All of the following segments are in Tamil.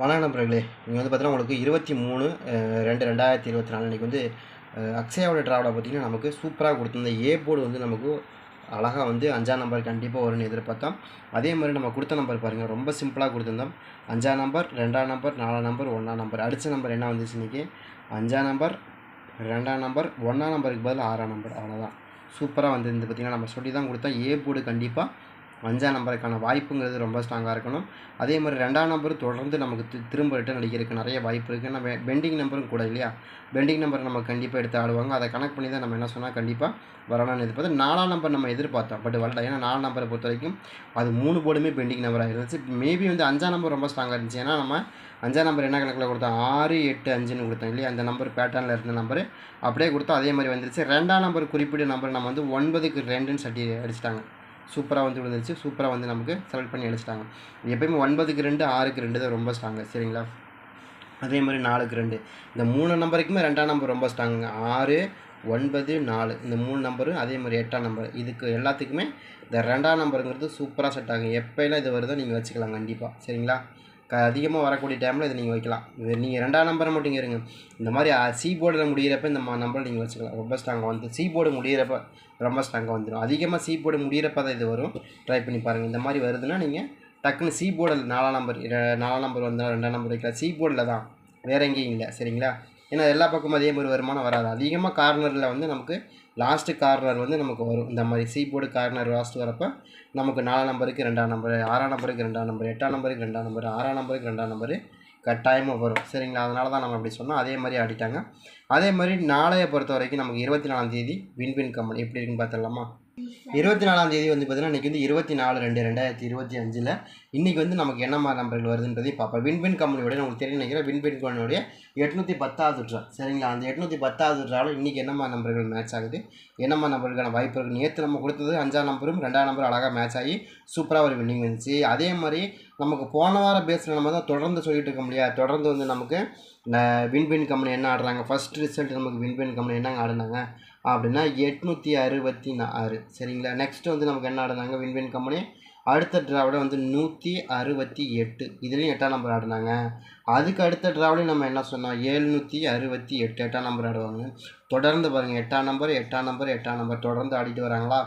வணக்கம் நண்பர்களே இங்கே வந்து பார்த்தீங்கன்னா உங்களுக்கு இருபத்தி மூணு ரெண்டு ரெண்டாயிரத்தி இருபத்தி நாலு இன்றைக்கி வந்து அக்ஷயாவோட ட்ராவலை பார்த்தீங்கன்னா நமக்கு சூப்பராக கொடுத்துருந்த ஏ போர்டு வந்து நமக்கு அழகாக வந்து அஞ்சாம் நம்பர் கண்டிப்பாக வரும்னு எதிர்பார்த்தோம். அதே மாதிரி நம்ம கொடுத்த நம்பர் பாருங்கள் ரொம்ப சிம்பிளாக கொடுத்துருந்தோம். அஞ்சாம் நம்பர் ரெண்டாம் நம்பர் நாலாம் நம்பர் ஒன்றாம் நம்பர் அடித்த நம்பர் என்ன வந்துச்சு இன்றைக்கி அஞ்சாம் நம்பர் ரெண்டாம் நம்பர் ஒன்றாம் நம்பருக்கு பதில் ஆறாம் நம்பர் அவ்வளோதான் சூப்பராக வந்து இந்த பார்த்திங்கன்னா நம்ம சொல்லி தான் கொடுத்தோம். ஏ போர்டு கண்டிப்பாக அஞ்சாம் நம்பருக்கான வாய்ப்புங்கிறது ரொம்ப ஸ்ட்ராங்காக இருக்கணும். அதே மாதிரி ரெண்டாம் நம்பர் தொடர்ந்து நமக்கு திரும்ப ரிட்டன் அடிக்கிறதுக்கு நிறைய வாய்ப்பு இருக்குது நம்ம பெண்டிங் நம்பரும் கூட இல்லையா? பெண்டிங் நம்பர் நம்ம கண்டிப்பாக எடுத்து ஆடுவாங்க. அதை கனெக்ட் பண்ணி தான் நம்ம என்ன சொன்னால் கண்டிப்பாக வரணும்னு எதிர்பார்த்து நாலாம் நம்பர் நம்ம எதிர்பார்த்தோம். பட் வரல. ஏன்னா நாலாம் நம்பரை பொறுத்த வரைக்கும் அது மூணு போர்டுமே பெண்டிங் நம்பராக இருந்துச்சு. மேபி வந்து அஞ்சாம் நம்பர் ரொம்ப ஸ்ட்ராங்காக இருந்துச்சு. ஏன்னா நம்ம அஞ்சாம் நம்பர் என்ன கணக்கில் கொடுத்தோம்? ஆறு எட்டு அஞ்சுன்னு கொடுத்தோம் இல்லையா? அந்த நம்பர் பேட்டர்னில் இருந்த நம்பர் அப்படியே கொடுத்தோம். அதே மாதிரி வந்துருச்சு. ரெண்டாம் நம்பர் குறிப்பிட்ட நம்பர் நம்ம வந்து ஒன்பதுக்கு ரெண்டுன்னு சட்டி அடிச்சிட்டாங்க. சூப்பராக வந்து விழுந்துருச்சு. சூப்பராக வந்து நமக்கு செலக்ட் பண்ணி அடிச்சிட்டாங்க. எப்பயுமே ஒன்பதுக்கு ரெண்டு ஆறுக்கு ரெண்டு தான் ரொம்ப ஸ்ட்ராங்கு சரிங்களா? அதே மாதிரி நாலுக்கு ரெண்டு. இந்த மூணு நம்பருக்குமே ரெண்டாம் நம்பர் ரொம்ப ஸ்ட்ராங்குங்க ஆறு ஒன்பது நாலு. இந்த மூணு நம்பரு அதே மாதிரி எட்டாம் நம்பர் இதுக்கு எல்லாத்துக்குமே இந்த ரெண்டாம் நம்பருங்கிறது சூப்பராக செட் ஆகும். எப்போயெல்லாம் இது வருதோ நீங்கள் வச்சுக்கலாம் கண்டிப்பாக சரிங்களா? க அதிகமாக வரக்கூடிய டைமில் இதை நீங்கள் வைக்கலாம். நீங்கள் ரெண்டாம் நம்பரை மட்டும் இருங்க. இந்த மாதிரி சி போர்டில் முடியிறப்ப இந்த நம்பரை நீங்கள் வச்சுக்கலாம். ரொம்ப ஸ்ட்ராங்காக வந்து சி போர்டு முடியிறப்ப ரொம்ப ஸ்ட்ராங்காக வந்துடும் அதிகமாக சி போர்டு முடியிறப்ப தான் இது வரும். ட்ரை பண்ணி பாருங்கள் இந்த மாதிரி வருதுன்னா நீங்கள் டக்குன்னு சி போர்டில் நாலாம் நம்பர் நாலாம் நம்பர் வந்தால் ரெண்டாம் நம்பர் வைக்கலாம். சி போர்டில் தான். வேறு எங்கேயும் இல்லை. சரிங்களா? ஏன்னா எல்லா பக்கமும் அதே மாதிரி வருமானம் வராது. அதிகமாக கார்னரில் வந்து நமக்கு லாஸ்ட்டு கார்னர் வந்து நமக்கு வரும். இந்த மாதிரி சி போர்டு கார்னர் லாஸ்ட் வரப்போ நமக்கு நாலாம் நம்பருக்கு ரெண்டாம் நம்பர் ஆறாம் நம்பருக்கு ரெண்டாம் நம்பர் எட்டாம் நம்பருக்கு ரெண்டாம் நம்பர் ஆறாம் நம்பருக்கு ரெண்டாம் நம்பர் கட்டாயமாக வரும். சரிங்களா? அதனால தான் நம்ம அப்படி சொன்னோம். அதே மாதிரி ஆடிட்டாங்க. அதே மாதிரி நாளைய பொறுத்த வரைக்கும் நமக்கு இருபத்தி நாலாம் தேதி வின்வின் கம்பெனி எப்படி இருக்குன்னு பார்த்துடலாமா? இருபத்தி நாலாம் தேதி வந்து பார்த்தீங்கன்னா இன்றைக்கி வந்து இருபத்தி நாலு ரெண்டு ரெண்டாயிரத்தி இருபத்தி அஞ்சில் இன்றைக்கி வந்து நமக்கு என்ன மாதிரி நம்பர்கள் வருதுன்றதையும் பார்ப்போம். வின்வின் கம்பெனியோட உங்களுக்கு தெரியும் நினைக்கிறேன் வின்வின் கம்பெனியோடைய எட்நூற்றி பத்தாவது ட்ரா சரிங்களா? அந்த எட்நூற்றி பத்தாவது ட்ராவில் இன்றைக்கி என்ன மாதிரி நம்பர்கள் மேட்ச் ஆகுது? என்ன மாதிரி நம்பருக்கான வாய்ப்பு இருக்குது நேற்று நம்ம கொடுத்தது அஞ்சாம் நம்பரும் ரெண்டாம் நம்பர் அழகாக மேட்ச் ஆகி சூப்பராக ஒரு வின்னிங் வந்துச்சு அதே மாதிரி நமக்கு போன வாரம் பேஸில் நம்ம தான் தொடர்ந்து சொல்லிட்டு இருக்க முடியாது. தொடர்ந்து வந்து நமக்கு வின்வின் கம்பெனி என்ன ஆடுறாங்க? ஃபஸ்ட் ரிசல்ட் நமக்கு வின்வின் கம்பெனி என்னங்க ஆடுனாங்க? அப்படின்னா எட்நூற்றி அறுபத்தி ஆறு சரிங்களா? நெக்ஸ்ட்டு வந்து நமக்கு என்ன ஆடினாங்க? வின்வின் கம்பெனி அடுத்த ட்ராவிட வந்து நூற்றி அறுபத்தி எட்டு. இதுலேயும் எட்டாம் நம்பர் ஆடினாங்க. அதுக்கு அடுத்த டிராவிலையும் நம்ம என்ன சொன்னோம்? ஏழ்நூற்றி அறுபத்தி எட்டு எட்டாம் நம்பர் ஆடுவாங்க. தொடர்ந்து பாருங்கள் எட்டாம் நம்பர் எட்டாம் நம்பர் எட்டாம் நம்பர் தொடர்ந்து ஆடிட்டு வராங்களா?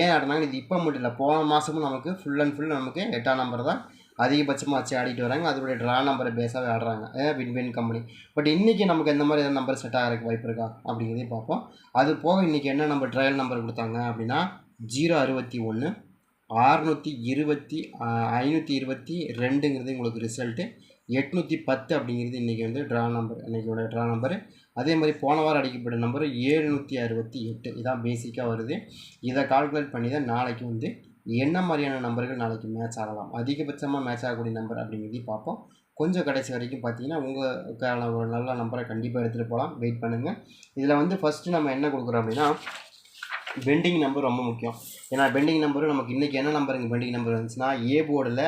ஏன் ஆடினாங்க? இது இப்போ மட்டும் இல்லை போன மாதமும் நமக்கு ஃபுல் அண்ட் ஃபுல் நமக்கு எட்டாம் நம்பர் தான் அதிகபட்சமாக வச்சு ஆடிட்டு வராங்க. அதோடைய ட்ரா நம்பரை பேஸாகவே ஆடுறாங்க. வின் வின் கம்பெனி பட் இன்றைக்கி நமக்கு எந்த மாதிரி எதாவது நம்பர் செட் ஆகிறதுக்கு வாய்ப்பு இருக்கா? அப்படிங்கிறதையும் பார்ப்போம். அது போக இன்றைக்கி என்ன நம்பர் ட்ரையல் நம்பர் கொடுத்தாங்க அப்படின்னா ஜீரோ அறுபத்தி ஒன்று ஆறுநூற்றி இருபத்தி ஐநூற்றி இருபத்தி ரெண்டுங்கிறது உங்களுக்கு ரிசல்ட்டு எட்நூற்றி பத்து அப்படிங்கிறது இன்றைக்கி வந்து ட்ரா நம்பர் இன்றைக்கியோட ட்ரா நம்பரு அதே மாதிரி போன வாரம் அடிக்கப்பட்ட நம்பர் ஏழுநூற்றி அறுபத்தி எட்டு. இதான் பேசிக்காக வருது. இதை கால்குலேட் பண்ணி தான் நாளைக்கு வந்து என்ன மாதிரியான நம்பர்கள் நாளைக்கு மேட்ச் ஆகலாம் அதிகபட்சமாக மேட்ச் ஆகக்கூடிய நம்பர் அப்படிங்கிறதையும் பார்ப்போம். கொஞ்சம் கடைசி வரைக்கும் பார்த்தீங்கன்னா உங்களுக்கான ஒரு நல்ல நம்பரை கண்டிப்பாக எடுத்துகிட்டு போகலாம். வெயிட் பண்ணுங்கள் இதில் வந்து ஃபஸ்ட்டு நம்ம என்ன கொடுக்குறோம் அப்படின்னா பெண்டிங் நம்பர் ரொம்ப முக்கியம். ஏன்னா பெண்டிங் நம்பரும் நமக்கு இன்றைக்கி என்ன நம்பருங்க பெண்டிங் நம்பர் இருந்துச்சுன்னா ஏ போர்டில்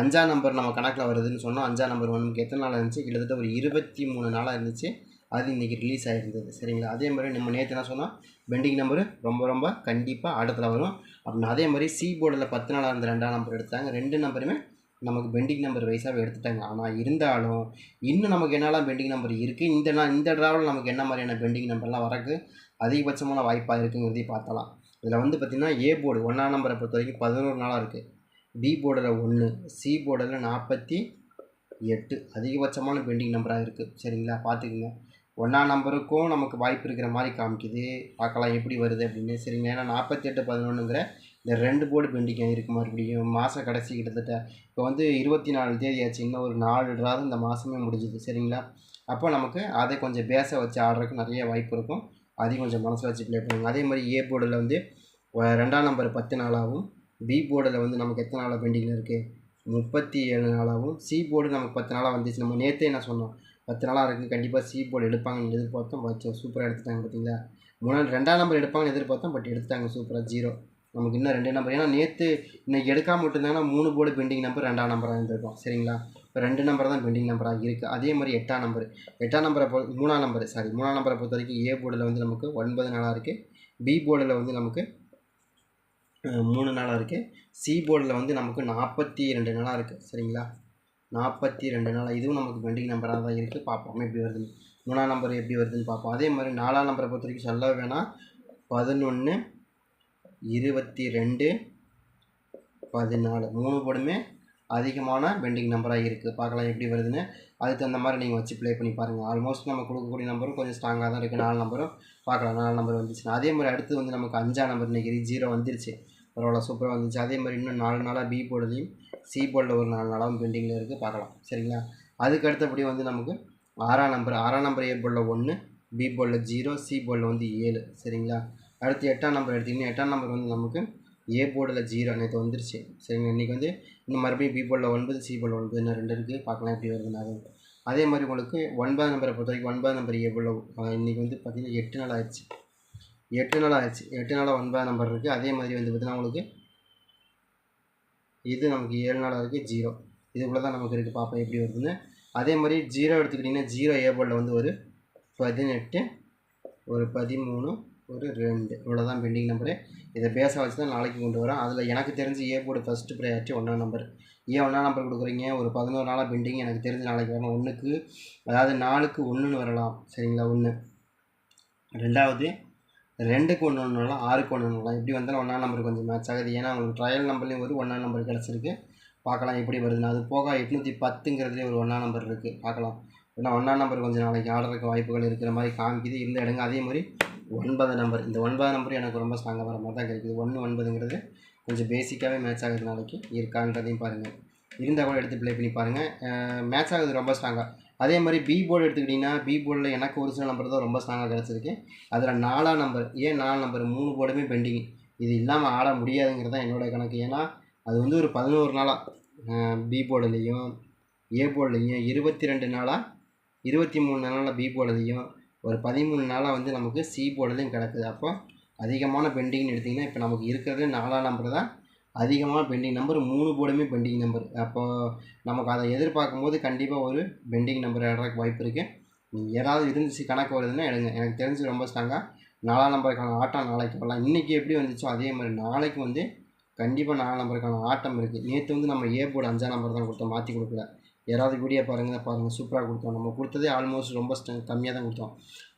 அஞ்சாம் நம்பர் நம்ம கணக்கில் வருதுன்னு சொன்னோம். அஞ்சாம் நம்பர் நமக்கு எத்தனை நாள் இருந்துச்சு? கிட்டத்தட்ட ஒரு இருபத்தி மூணு நாளாக இருந்துச்சு. அது இன்றைக்கி ரிலீஸ் ஆகிருந்தது சரிங்களா? அதே மாதிரி நம்ம நேற்று என்ன சொன்னால் பெண்டிங் நம்பரு ரொம்ப ரொம்ப கண்டிப்பாக ஆட்டத்தில் வரும். அப்படின்னு அதே மாதிரி சி போர்டில் பத்து நாளாக இருந்த ரெண்டாம் நம்பர் எடுத்தாங்க. ரெண்டு நம்பருமே நமக்கு பெண்டிங் நம்பர் வைஸாகவே எடுத்துட்டாங்க. ஆனால் இருந்தாலும் இன்னும் நமக்கு என்னெல்லாம் பெண்டிங் நம்பர் இருக்குது இந்த நான் இந்த ட்ராவலில் நமக்கு என்ன மாதிரியான பெண்டிங் நம்பர்லாம் வரக்கு அதிகபட்சமான வாய்ப்பாக இருக்குங்கிறதையும் பார்த்தலாம் இதில் வந்து பார்த்திங்கன்னா ஏ போர்டு ஒன்றாம் நம்பரை பொறுத்த வரைக்கும் பதினோரு நாளாக இருக்குது பி போர்டில் ஒன்று சி போர்டில் நாற்பத்தி எட்டு. அதிகபட்சமான பெண்டிங் நம்பராக இருக்குது சரிங்களா? பார்த்துக்குங்க. ஒன்றாம் நம்பருக்கும் நமக்கு வாய்ப்பு இருக்கிற மாதிரி காமிக்குது. பார்க்கலாம் எப்படி வருது அப்படின்னு. சரிங்க ஏன்னா நாற்பத்தி எட்டு பதினொன்றுங்கிற இந்த ரெண்டு போர்டு பெண்டிங் இருக்கு மறுபடியும். மாத கடைசி கிட்டத்தட்ட. இப்போ வந்து இருபத்தி நாலு தேதி ஆச்சு. இன்னும் ஒரு நாலு ட்ராவது இந்த மாதமே முடிஞ்சுது. சரிங்களா? அப்போ நமக்கு அதை கொஞ்சம் பேஸை வச்சு ஆடுறதுக்கு நிறைய வாய்ப்பு இருக்கும். அதையும் கொஞ்சம் மனசில் வச்சு ப்ளே பண்ணுங்கள் அதே மாதிரி ஏ போர்டில் வந்து ரெண்டாம் நம்பர் பத்து நாளாகவும் பி போர்டில் வந்து நமக்கு எத்தனை நாளாக பெண்டிங்கில் இருக்குது முப்பத்தி ஏழு நாளாகவும் சி போர்டு நமக்கு பத்து நாளாக வந்துச்சு. நம்ம நேற்றே என்ன சொன்னோம்? பத்து நாளாக இருக்குது கண்டிப்பாக சி போர்டு எடுப்பாங்கன்னு எதிர்பார்த்தோம். வச்சு சூப்பராக எடுத்துட்டாங்க பார்த்தீங்களா மூணாவது ரெண்டாம் நம்பர் எடுப்பாங்கன்னு எதிர்பார்த்தோம். பட் எடுத்தாங்க சூப்பராக ஜீரோ நமக்கு இன்னும் ரெண்டு நம்பர் ஏன்னா நேற்று இன்றைக்கி எடுக்காமல் விட்டுருந்தாங்கன்னா மூணு போர்டு பெண்டிங் நம்பர் ரெண்டாம் நம்பராக இருந்திருக்கும். சரிங்களா? இப்போ ரெண்டு நம்பர் தான் பெண்டிங் நம்பராக இருக்குது அதே மாதிரி எட்டாம் நம்பர் எட்டாம் நம்பரை பொ மூணாம் நம்பர் சாரி மூணாம் நம்பரை பொறுத்த வரைக்கும் ஏ போர்டில் வந்து நமக்கு ஒன்பது நாளாக இருக்குது பி போர்டில் வந்து நமக்கு மூணு நாளாக இருக்குது சி போர்டில் வந்து நமக்கு நாற்பத்தி ரெண்டு நாளாக இருக்குது சரிங்களா? நாற்பத்தி ரெண்டு நாள். இதுவும் நமக்கு பெண்டிங் நம்பராக தான் இருக்குது பார்ப்போம். எப்படி வருதுன்னு. மூணாம் நம்பர் எப்படி வருதுன்னு பார்ப்போம். அதே மாதிரி நாலாம் நம்பரை பொறுத்த வரைக்கும் சொல்ல வேணாம். பதினொன்று இருபத்தி ரெண்டு பதினாலு. மூணு போடுமே அதிகமான பெண்டிங் நம்பராக இருக்குது பார்க்கலாம் எப்படி வருதுன்னு. அதுக்கு தகுந்த மாதிரி நீங்கள் வச்சு ப்ளே பண்ணி பாருங்கள் ஆல்மோஸ்ட் நம்ம கொடுக்கக்கூடிய நம்பரும் கொஞ்சம் ஸ்ட்ராங்காக தான் இருக்குது நாலு நம்பரும் பார்க்கலாம். நாலு நம்பர் வந்துச்சுன்னா. அதே மாதிரி அடுத்து வந்து நமக்கு அஞ்சாம் நம்பர் இன்றைக்கி ஜீரோ வந்துருச்சு. பரவாயில்ல. சூப்பராக வந்துச்சு. அதே மாதிரி இன்னும் நாலு நாளாக பி போர்டுலையும் சி போர்டில் ஒரு நாலு நாளாகவும் பெண்டிங்கில் இருக்குது பார்க்கலாம். சரிங்களா? அதுக்கு அடுத்தபடி வந்து நமக்கு ஆறாம் நம்பர் ஆறாம் நம்பர் ஏ போர்டில் ஒன்று பி போர்டில் ஜீரோ சி போர்டில் வந்து ஏழு. சரிங்களா? அடுத்து எட்டாம் நம்பர் எடுத்திங்கன்னா எட்டாம் நம்பர் வந்து நமக்கு ஏ போர்டில் ஜீரோ நேற்று வந்துருச்சு. சரிங்க இன்றைக்கி வந்து இன்னும் மறுபடியும் பி போர்டில் ஒன்பது சி போர்டில் ஒன்பது இன்னும் ரெண்டு இருக்குது பார்க்கலாம் எப்படி வருதுன்னு அது அதே மாதிரி உங்களுக்கு ஒன்பதாம் நம்பரை பொறுத்த வரைக்கும் ஒன்பதாம் நம்பர் ஏ போர்டில் இன்றைக்கி வந்து பார்த்திங்கன்னா எட்டு நாள் ஆயிடுச்சு. எட்டு நாள் ஆயிடுச்சு. எட்டு நாளாக ஒன்பதாம் நம்பர் இருக்குது அதே மாதிரி வந்து பார்த்திங்கன்னா உங்களுக்கு இது நமக்கு ஏழு நாளாக இருக்குது ஜீரோ. இதுக்குள்ளே தான் நமக்கு இருக்குது பார்ப்போம் எப்படி வருதுன்னு. அதே மாதிரி ஜீரோ எடுத்துக்கிட்டிங்கன்னா ஜீரோ ஏ போர்டில் வந்து ஒரு பதினெட்டு ஒரு பதிமூணு ஒரு ரெண்டு. இவ்வளோ தான் பெண்டிங் நம்பரு இதை பேச வச்சு தான் நாளைக்கு கொண்டு வரேன் அதில் எனக்கு தெரிஞ்சு ஏ போர்டு ஃபஸ்ட்டு ப்ரையாரிட்டி ஒன்றாம் நம்பர் ஏன் ஒன்றாம் நம்பர் கொடுக்குறீங்க. ஒரு பதினோரு நாளாக பெண்டிங் எனக்கு தெரிஞ்சு நாளைக்கு வரணும். ஒன்றுக்கு அதாவது நாலுக்கு ஒன்றுன்னு வரலாம். சரிங்களா ஒன்று ரெண்டாவது ரெண்டுக்கு ஒன்று ஒன்றுலாம் ஆறுக்கு ஒன்று ஒன்றுலாம் இப்படி வந்தாலும் ஒன்றாம் நம்பர் கொஞ்சம் மேட்ச் ஆகுது. ஏன்னா உங்களுக்கு ட்ரையல் நம்பர்லேயும் ஒரு ஒன்றாம் நம்பர் கிடச்சிருக்கு. பார்க்கலாம் எப்படி வருதுன்னு. அது போக எட்நூற்றி பத்துங்கிறதுலேயே ஒரு ஒன்றாம் நம்பர் இருக்குது பார்க்கலாம். ஏன்னா ஒன்றாம் நம்பர் கொஞ்சம் நாளைக்கு ஆடுறதுக்கு வாய்ப்புகள் இருக்கிற மாதிரி காமிக்குது. இருந்த இடங்க அதே மாதிரி ஒன்பது நம்பர் இந்த ஒன்பது நம்பர் எனக்கு ரொம்ப ஸ்ட்ராங்காக வர மாதிரி தான் கிடைக்குது. ஒன்று ஒன்பதுங்கிறது கொஞ்சம் பேசிக்காகவே மேட்ச் ஆகுது நாளைக்கு. இருக்கான்றதையும் பாருங்கள் இருந்தால் கூட எடுத்து ப்ளே பண்ணி பாருங்கள் மேட்ச் ஆகுது ரொம்ப ஸ்ட்ராங்காக அதே மாதிரி பி போர்டு எடுத்துக்கிட்டிங்கன்னா பி போர்டில் எனக்கு ஒரு சில நம்பர் தான் ரொம்ப ஸ்ட்ராங்காக கிடச்சிருக்கு. அதில் நாலாம் நம்பர் ஏன் நாலு நம்பர் மூணு போர்டுமே பெண்டிங் இது இல்லாமல் ஆட முடியாதுங்கிறது தான் என்னோடய கணக்கு. ஏன்னா அது வந்து ஒரு பதினோரு நாளாக பி போர்டுலேயும் ஏ போர்டுலேயும் இருபத்தி ரெண்டு நாளாக இருபத்தி மூணு நாளாக பி போர்டுலேயும் ஒரு பதிமூணு நாளாக வந்து நமக்கு சி போர்டுலேயும் கிடக்குது. அப்போ அதிகமான பெண்டிங்னு எடுத்திங்கன்னா இப்போ நமக்கு இருக்கிறது நாலாம் நம்பர் தான். அதிகமாக பெண்டிங் நம்பர் மூணு போர்டுமே பெண்டிங் நம்பர் அப்போது நமக்கு அதை எதிர்பார்க்கும் போது கண்டிப்பாக ஒரு பெண்டிங் நம்பர் ஆடுறதுக்கு வாய்ப்பு இருக்குது நீங்கள் ஏதாவது இருந்துச்சு கணக்கு வருதுன்னா எடுங்க. எனக்கு தெரிஞ்சு ரொம்ப ஸ்ட்ராங்காக நாலாம் நம்பருக்கான ஆட்டம் நாளைக்கு வரலாம். இன்றைக்கி எப்படி வந்துச்சோ அதே மாதிரி நாளைக்கு வந்து கண்டிப்பாக நாலாம் நம்பருக்கான ஆட்டம் இருக்குது நேற்று வந்து நம்ம ஏ போர்டு அஞ்சாம் நம்பர் தான் கொடுத்தோம் மாற்றி கொடுக்கல. யாராவது வீடியோ பாருங்கள் பாருங்கள் சூப்பராக கொடுத்தோம். நம்ம கொடுத்ததே ஆல்மோஸ்ட் ரொம்ப கம்மியாக தான் கொடுத்தோம்.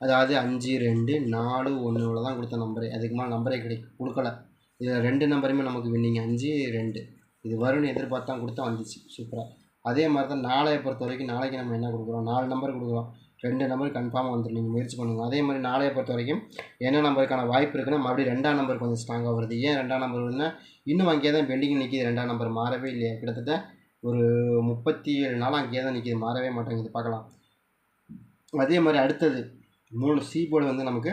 அதாவது அஞ்சு ரெண்டு நாலு ஒன்று தான் கொடுத்த நம்பரு அதுக்கு மேலே நம்பரே கிடைக்கும் கொடுக்கல. இதில் ரெண்டு நம்பருமே நமக்கு வின்னிங் அஞ்சு ரெண்டு. இது வரும்னு எதிர்பார்த்தா கொடுத்தா வந்துச்சு. சூப்பராக அதே மாதிரி தான் நாளையை பொறுத்த வரைக்கும் நாளைக்கு நம்ம என்ன கொடுக்குறோம்? நாலு நம்பர் கொடுக்குறோம். ரெண்டு நம்பர் கன்ஃபார்மாக வந்துடும் நீங்கள் முயற்சி பண்ணுங்கள் அதே மாதிரி நாளையை பொறுத்த வரைக்கும் என்ன நம்பருக்கான வாய்ப்பு இருக்குன்னா மறுபடியும் ரெண்டாம் நம்பர் கொஞ்சம் ஸ்ட்ராங்காக வருது. ஏன் ரெண்டாம் நம்பர் வருதுன்னா இன்னும் அங்கேயே தான் பெண்டிங் நிற்கிது ரெண்டாம் நம்பர் மாறவே இல்லையா. கிட்டத்தட்ட ஒரு முப்பத்தி ஏழு நாள் அங்கேயே தான் நிற்கிது மாறவே மாட்டேங்குது. பார்க்கலாம். அதே மாதிரி அடுத்தது மூணு சி போர்டு வந்து நமக்கு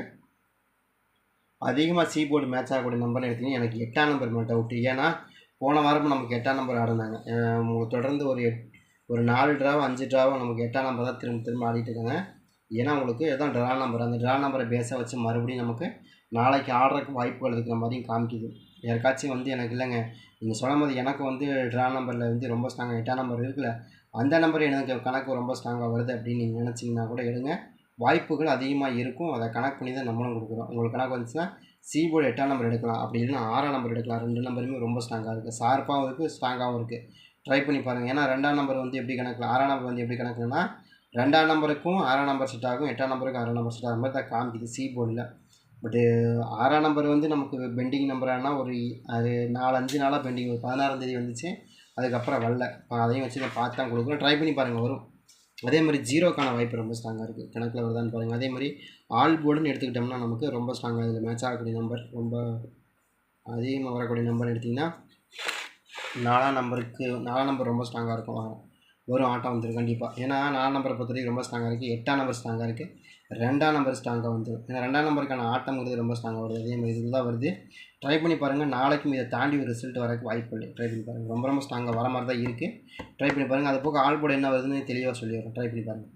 அதிகமாக சி போர்டு மேட்ச் ஆகக்கூடிய நம்பர் எடுத்திங்கன்னா எனக்கு எட்டாம் நம்பர் மட்டும் டவுட்டு ஏன்னா போன வாரம் நமக்கு எட்டாம் நம்பர் ஆடினாங்க. உங்களுக்கு தொடர்ந்து ஒரு எட் ஒரு நாலு ட்ராவோ அஞ்சு ட்ராவோ நமக்கு எட்டாம் நம்பர் தான் திரும்ப திரும்ப ஆடிட்டு இருக்காங்க. ஏன்னா உங்களுக்கு எதாவது ட்ரா நம்பர் அந்த ட்ரா நம்பரை பேஸாக வச்சு மறுபடியும் நமக்கு நாளைக்கு ஆடுறதுக்கு வாய்ப்புகள் இருக்கிற மாதிரியும் காமிக்குது. யாருக்காச்சும் வந்து எனக்கு இல்லைங்க. நீங்கள் சொல்லும் போது எனக்கு வந்து ட்ரா நம்பரில் வந்து ரொம்ப ஸ்ட்ராங்காக எட்டாம் நம்பர் இருக்குல்ல அந்த நம்பர் எனக்கு கணக்கு ரொம்ப ஸ்ட்ராங்காக வருது அப்படின்னு நீங்கள் நினச்சிங்கன்னா கூட எடுங்க. வாய்ப்புகள் அதிகமாக இருக்கும். அதை கணக்கு பண்ணி தான் நம்மளும் கொடுக்குறோம். உங்களுக்கு கணக்கு வந்துச்சுன்னா சி போர்டு எட்டாம் நம்பர் எடுக்கலாம். அப்படி இல்லைன்னா ஆறாம் நம்பர் எடுக்கலாம். ரெண்டு நம்பருமே ரொம்ப ஸ்ட்ராங்காக இருக்குது ஷார்ப்பாகவும் இருக்குது ஸ்ட்ராங்காகவும் இருக்குது ட்ரை பண்ணி பாருங்கள் ஏன்னா ரெண்டாம் நம்பர் வந்து எப்படி கணக்கில் ஆறாம் நம்பர் வந்து எப்படி கணக்குனா ரெண்டாம் நம்பருக்கும் ஆறாம் நம்பர் செட் ஆகும். எட்டாம் நம்பருக்கும் ஆறாம் நம்பர் செட் ஆகும் மாதிரி தான் காமிக்குது சி போர்டில் பட்டு ஆறாம் நம்பர் வந்து நமக்கு பெண்டிங் நம்பரானா ஒரு அது நாலஞ்சு நாளாக பெண்டிங் ஒரு பதினாறாம் தேதி வந்துச்சு. அதுக்கப்புறம் வரல. அதையும் வச்சு நான் பார்த்து தான் கொடுக்குறோம். ட்ரை பண்ணி பாருங்கள் வரும். அதே மாதிரி ஜீரோக்கான வாய்ப்பு ரொம்ப ஸ்ட்ராங்காக இருக்குது கணக்கில் வருதான்னு பாருங்கள் அதே மாதிரி ஆல் போர்டுன்னு எடுத்துக்கிட்டோம்னா நமக்கு ரொம்ப ஸ்ட்ராங்காக இதில் மேட்ச் ஆகக்கூடிய நம்பர் ரொம்ப அதிகமாக வரக்கூடிய நம்பர் எடுத்திங்கன்னா நாலாம் நம்பருக்கு நாலாம் நம்பர் ரொம்ப ஸ்ட்ராங்காக இருக்கும். வரும் ஆட்டம் வந்துடும் கண்டிப்பாக ஏன்னா நாலாம் நம்பரை பொறுத்த வரைக்கும் ரொம்ப ஸ்ட்ராங்காக இருக்குது எட்டாம் நம்பர் ஸ்ட்ராங்காக இருக்குது ரெண்டாம் நம்பர் ஸ்ட்ராங்காக வந்துடும் ஏன்னா ரெண்டாம் நம்பருக்கான ஆட்டம்ங்கிறது ரொம்ப ஸ்ட்ராங்காக வருது. அதே மாதிரி இதில் தான் வருது. ட்ரை பண்ணி பாருங்கள் நாளைக்கும் இதை தாண்டி ஒரு ரிசல்ட் வரக்கு வாய்ப்பு இல்லை. ட்ரை பண்ணி பாருங்கள் ரொம்ப ரொம்ப ஸ்ட்ராங்காக வர மாதிரி தான் இருக்குது ட்ரை பண்ணி பாருங்கள் அது போக ஆல்போர்டு என்ன வருதுன்னு தெளிவாக சொல்லிடுறோம் ட்ரை பண்ணி பாருங்கள்